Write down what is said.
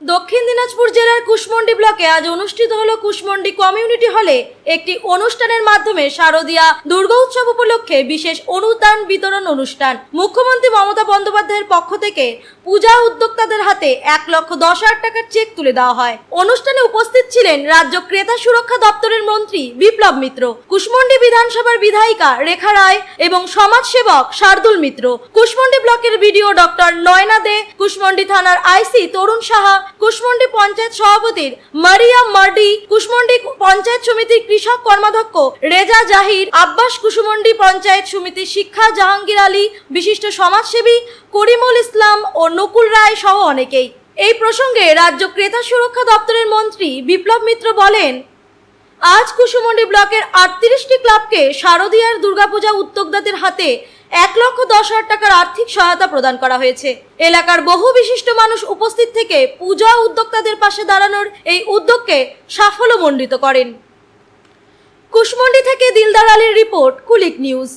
দক্ষিণ দিনাজপুর জেলার কুশমন্ডি ব্লকে আজ অনুষ্ঠিত হলো কুশমন্ডি কমিউনিটি হলে একটি অনুষ্ঠানের মাধ্যমে শারদীয়া দুর্গা উৎসব উপলক্ষে বিশেষ অনুদান বিতরণ অনুষ্ঠান। মুখ্যমন্ত্রী মমতা বন্দ্যোপাধ্যায়ের পক্ষ থেকে পূজা উদ্যোক্তাদের হাতে এক লক্ষ দশ হাজার টাকার চেক তুলে দেওয়া হয়। অনুষ্ঠানে উপস্থিত ছিলেন রাজ্য ক্রেতা সুরক্ষা দপ্তরের মন্ত্রী বিপ্লব মিত্র, কুশমন্ডি বিধানসভার বিধায়িকা রেখা রায় এবং সমাজসেবক শার্দুল মিত্র। কুশমন্ডি ব্লকের বিডিও ডক্টর নয়না দে, কুশমন্ডি থানার আইসি তরুণ সাহা কুশমন্ডি পঞ্চায়েত সভাপতির মারিয়া মার্ডি, কুশমন্ডি পঞ্চায়েত সমিতির কৃষক কর্মাধ্যক্ষ রেজা জাহির, আব্বাস কুশমন্ডি পঞ্চায়েত সমিতির শিক্ষা জাহাঙ্গীর আলী, বিশিষ্ট সমাজসেবী করিমুল ইসলাম ও নকুল রায় সহ অনেকেই। এই প্রসঙ্গে রাজ্য ক্রেতা সুরক্ষা দপ্তরের মন্ত্রী বিপ্লব মিত্র বলেন, আজ কুসুমন্ডি ব্লকের আটত্রিশটি ক্লাবকে শারদীয়ার দুর্গাপূজা উদ্যোক্তাদের হাতে এক লক্ষ দশ হাজার টাকার আর্থিক সহায়তা প্রদান করা হয়েছে। এলাকার বহু বিশিষ্ট মানুষ উপস্থিত থেকে পূজা উদ্যোক্তাদের পাশে দাঁড়ানোর এই উদ্যোগকে সাফল্যমণ্ডিত করেন। কুশমন্ডি থেকে দিলদার আলীর রিপোর্ট, কুলিক নিউজ।